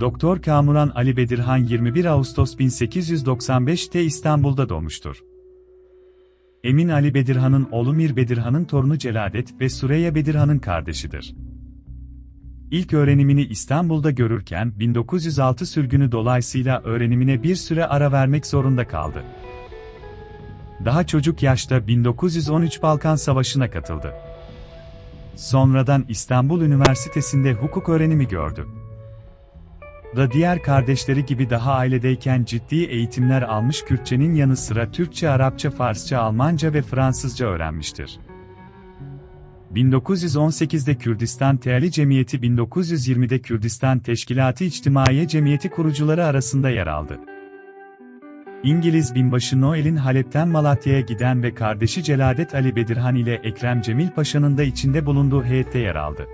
Doktor Kamuran Ali Bedirhan 21 Ağustos 1895'te İstanbul'da doğmuştur. Emin Ali Bedirhan'ın oğlu Mir Bedirhan'ın torunu Celadet ve Süreyya Bedirhan'ın kardeşidir. İlk öğrenimini İstanbul'da görürken 1906 sürgünü dolayısıyla öğrenimine bir süre ara vermek zorunda kaldı. Daha çocuk yaşta 1913 Balkan Savaşı'na katıldı. Sonradan İstanbul Üniversitesi'nde hukuk öğrenimi gördü. Da diğer kardeşleri gibi daha ailedeyken ciddi eğitimler almış Kürtçenin yanı sıra Türkçe, Arapça, Farsça, Almanca ve Fransızca öğrenmiştir. 1918'de Kürdistan Teali Cemiyeti 1920'de Kürdistan Teşkilatı İçtimaiye Cemiyeti kurucuları arasında yer aldı. İngiliz binbaşı Noel'in Halep'ten Malatya'ya giden ve kardeşi Celadet Ali Bedirhan ile Ekrem Cemil Paşa'nın da içinde bulunduğu heyette yer aldı.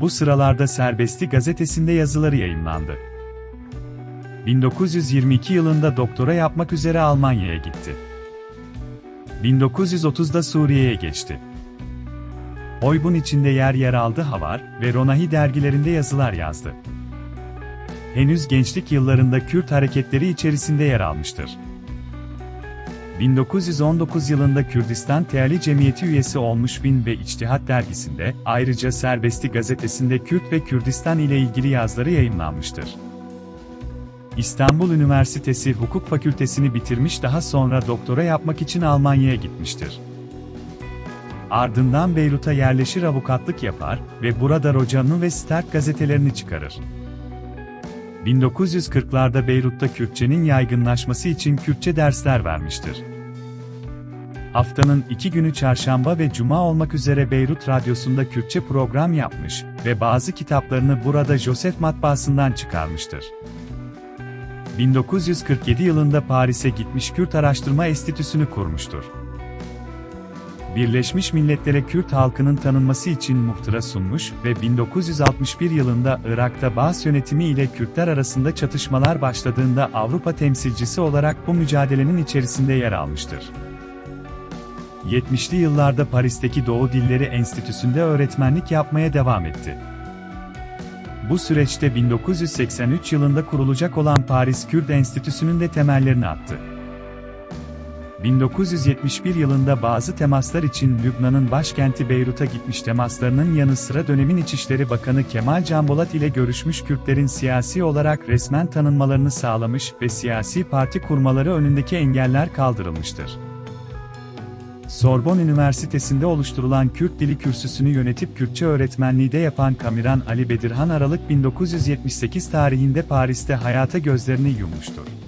Bu sıralarda Serbesti gazetesinde yazıları yayınlandı. 1922 yılında doktora yapmak üzere Almanya'ya gitti. 1930'da Suriye'ye geçti. Oybun içinde yer yer aldı Havar ve Ronahi dergilerinde yazılar yazdı. Henüz gençlik yıllarında Kürt hareketleri içerisinde yer almıştır. 1919 yılında Kürdistan Teali Cemiyeti üyesi olmuş Bin ve İçtihat dergisinde, ayrıca Serbesti gazetesinde Kürt ve Kürdistan ile ilgili yazıları yayımlanmıştır. İstanbul Üniversitesi Hukuk Fakültesini bitirmiş daha sonra doktora yapmak için Almanya'ya gitmiştir. Ardından Beyrut'a yerleşir avukatlık yapar ve burada Rocanlı ve Sterk gazetelerini çıkarır. 1940'larda Beyrut'ta Kürtçenin yaygınlaşması için Kürtçe dersler vermiştir. Haftanın iki günü çarşamba ve cuma olmak üzere Beyrut Radyosu'nda Kürtçe program yapmış ve bazı kitaplarını burada Joseph matbaasından çıkarmıştır. 1947 yılında Paris'e gitmiş Kürt Araştırma Enstitüsü'nü kurmuştur. Birleşmiş Milletler'e Kürt halkının tanınması için muhtıra sunmuş ve 1961 yılında Irak'ta Baas yönetimi ile Kürtler arasında çatışmalar başladığında Avrupa temsilcisi olarak bu mücadelenin içerisinde yer almıştır. 70'li yıllarda Paris'teki Doğu Dilleri Enstitüsü'nde öğretmenlik yapmaya devam etti. Bu süreçte 1983 yılında kurulacak olan Paris Kürt Enstitüsü'nün de temellerini attı. 1971 yılında bazı temaslar için Lübnan'ın başkenti Beyrut'a gitmiş temaslarının yanı sıra dönemin İçişleri Bakanı Kemal Canbolat ile görüşmüş Kürtlerin siyasi olarak resmen tanınmalarını sağlamış ve siyasi parti kurmaları önündeki engeller kaldırılmıştır. Sorbonne Üniversitesi'nde oluşturulan Kürt Dili Kürsüsü'nü yönetip Kürtçe öğretmenliği de yapan Kamiran Ali Bedirhan Aralık 1978 tarihinde Paris'te hayata gözlerini yummuştur.